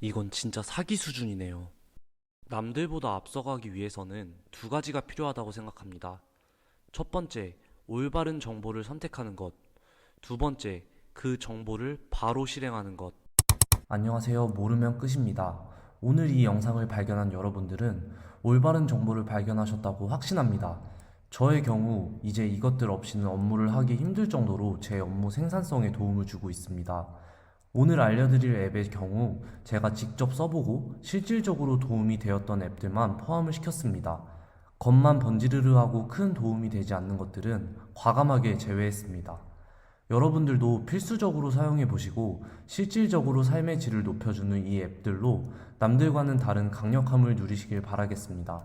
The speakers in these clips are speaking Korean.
이건 진짜 사기 수준이네요. 남들보다 앞서가기 위해서는 두 가지가 필요하다고 생각합니다. 첫 번째, 올바른 정보를 선택하는 것. 두 번째, 그 정보를 바로 실행하는 것. 안녕하세요. 모르면 끝입니다. 오늘 이 영상을 발견한 여러분들은 올바른 정보를 발견하셨다고 확신합니다. 저의 경우 이제 이것들 없이는 업무를 하기 힘들 정도로 제 업무 생산성에 도움을 주고 있습니다. 오늘 알려드릴 앱의 경우 제가 직접 써보고 실질적으로 도움이 되었던 앱들만 포함을 시켰습니다. 겉만 번지르르 하고 큰 도움이 되지 않는 것들은 과감하게 제외했습니다. 여러분들도 필수적으로 사용해 보시고 실질적으로 삶의 질을 높여주는 이 앱들로 남들과는 다른 강력함을 누리시길 바라겠습니다.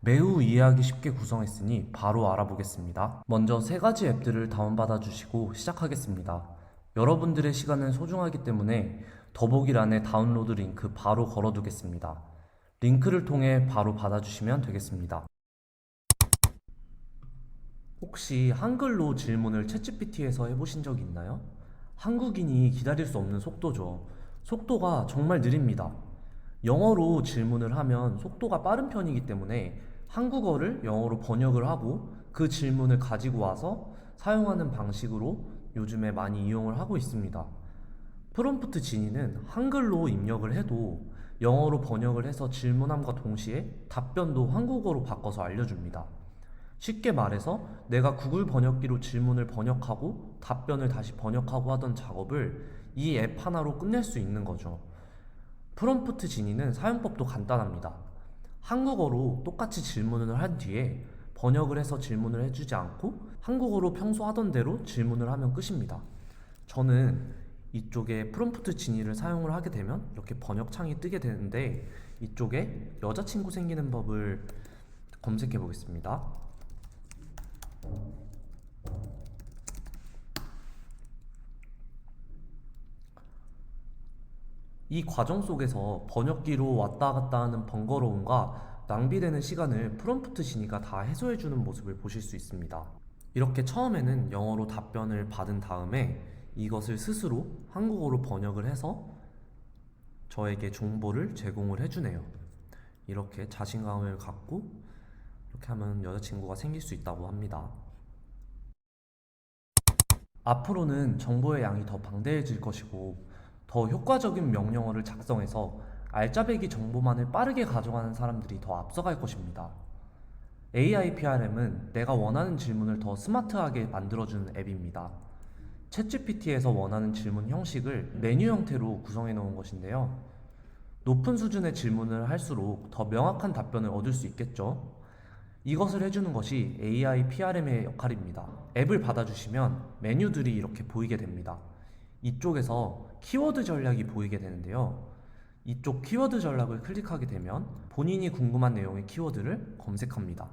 매우 이해하기 쉽게 구성했으니 바로 알아보겠습니다. 먼저 세 가지 앱들을 다운받아 주시고 시작하겠습니다. 여러분들의 시간은 소중하기 때문에 더보기란에 다운로드 링크 바로 걸어두겠습니다. 링크를 통해 바로 받아주시면 되겠습니다. 혹시 한글로 질문을 챗GPT에서 해보신 적 있나요? 한국인이 기다릴 수 없는 속도죠. 속도가 정말 느립니다. 영어로 질문을 하면 속도가 빠른 편이기 때문에 한국어를 영어로 번역을 하고 그 질문을 가지고 와서 사용하는 방식으로 요즘에 많이 이용을 하고 있습니다. 프롬프트 지니는 한글로 입력을 해도 영어로 번역을 해서 질문함과 동시에 답변도 한국어로 바꿔서 알려줍니다. 쉽게 말해서 내가 구글 번역기로 질문을 번역하고 답변을 다시 번역하고 하던 작업을 이 앱 하나로 끝낼 수 있는 거죠. 프롬프트 지니는 사용법도 간단합니다. 한국어로 똑같이 질문을 한 뒤에 번역을 해서 질문을 해주지 않고 한국어로 평소 하던 대로 질문을 하면 끝입니다. 저는 이쪽에 프롬프트 지니를 사용을 하게 되면 이렇게 번역 창이 뜨게 되는데 이쪽에 여자친구 생기는 법을 검색해 보겠습니다. 이 과정 속에서 번역기로 왔다 갔다 하는 번거로움과 낭비되는 시간을 프롬프트 지니가 다 해소해주는 모습을 보실 수 있습니다. 이렇게 처음에는 영어로 답변을 받은 다음에 이것을 스스로 한국어로 번역을 해서 저에게 정보를 제공을 해주네요. 이렇게 자신감을 갖고 이렇게 하면 여자친구가 생길 수 있다고 합니다. 앞으로는 정보의 양이 더 방대해질 것이고 더 효과적인 명령어를 작성해서 알짜배기 정보만을 빠르게 가져가는 사람들이 더 앞서갈 것입니다. AI PRM은 내가 원하는 질문을 더 스마트하게 만들어주는 앱입니다. 챗GPT에서 원하는 질문 형식을 메뉴 형태로 구성해 놓은 것인데요. 높은 수준의 질문을 할수록 더 명확한 답변을 얻을 수 있겠죠. 이것을 해주는 것이 AI PRM의 역할입니다. 앱을 받아주시면 메뉴들이 이렇게 보이게 됩니다. 이쪽에서 키워드 전략이 보이게 되는데요. 이쪽 키워드 전략을 클릭하게 되면 본인이 궁금한 내용의 키워드를 검색합니다.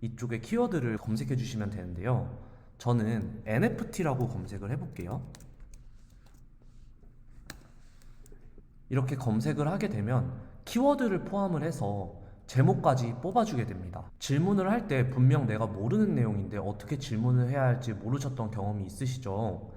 이쪽에 키워드를 검색해 주시면 되는데요. 저는 NFT라고 검색을 해볼게요. 이렇게 검색을 하게 되면 키워드를 포함을 해서 제목까지 뽑아주게 됩니다. 질문을 할 때 분명 내가 모르는 내용인데 어떻게 질문을 해야 할지 모르셨던 경험이 있으시죠?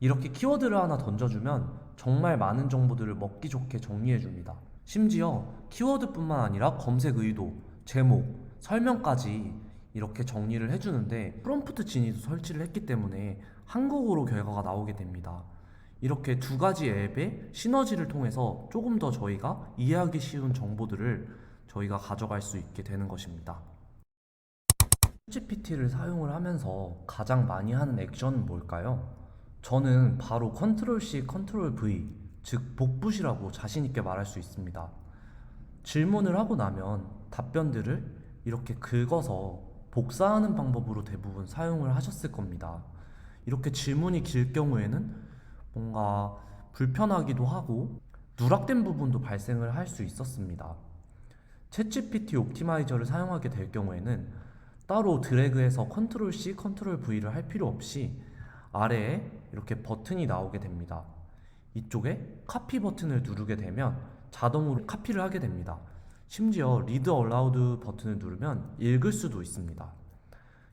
이렇게 키워드를 하나 던져주면 정말 많은 정보들을 먹기 좋게 정리해 줍니다. 심지어 키워드뿐만 아니라 검색 의도, 제목, 설명까지 이렇게 정리를 해주는데 프롬프트 진이도 설치를 했기 때문에 한국어로 결과가 나오게 됩니다. 이렇게 두 가지 앱의 시너지를 통해서 조금 더 저희가 이해하기 쉬운 정보들을 저희가 가져갈 수 있게 되는 것입니다. GPT를 사용을 하면서 가장 많이 하는 액션은 뭘까요? 저는 바로 컨트롤 C, 컨트롤 V, 즉 복붙이라고 자신 있게 말할 수 있습니다. 질문을 하고 나면 답변들을 이렇게 긁어서 복사하는 방법으로 대부분 사용을 하셨을 겁니다. 이렇게 질문이 길 경우에는 뭔가 불편하기도 하고 누락된 부분도 발생을 할 수 있었습니다. 챗GPT 옵티마이저를 사용하게 될 경우에는 따로 드래그해서 컨트롤 C, 컨트롤 V를 할 필요 없이 아래에 이렇게 버튼이 나오게 됩니다. 이쪽에 카피 버튼을 누르게 되면 자동으로 카피를 하게 됩니다. 심지어 리드 얼라우드 버튼을 누르면 읽을 수도 있습니다.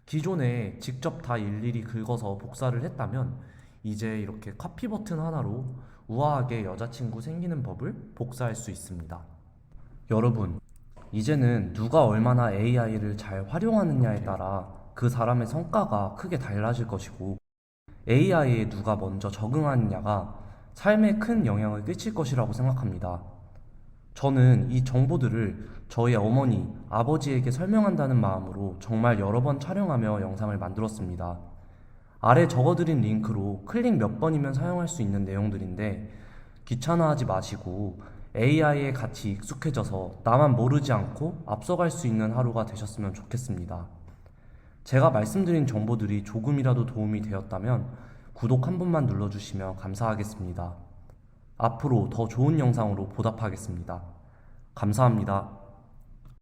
기존에 직접 다 일일이 긁어서 복사를 했다면 이제 이렇게 카피 버튼 하나로 우아하게 여자친구 생기는 법을 복사할 수 있습니다. 여러분, 이제는 누가 얼마나 AI를 잘 활용하느냐에 따라 그 사람의 성과가 크게 달라질 것이고 AI에 누가 먼저 적응하느냐가 삶에 큰 영향을 끼칠 것이라고 생각합니다. 저는 이 정보들을 저희 어머니, 아버지에게 설명한다는 마음으로 정말 여러 번 촬영하며 영상을 만들었습니다. 아래 적어드린 링크로 클릭 몇 번이면 사용할 수 있는 내용들인데 귀찮아하지 마시고 AI에 같이 익숙해져서 나만 모르지 않고 앞서갈 수 있는 하루가 되셨으면 좋겠습니다. 제가 말씀드린 정보들이 조금이라도 도움이 되었다면 구독 한 번만 눌러주시면 감사하겠습니다. 앞으로 더 좋은 영상으로 보답하겠습니다. 감사합니다.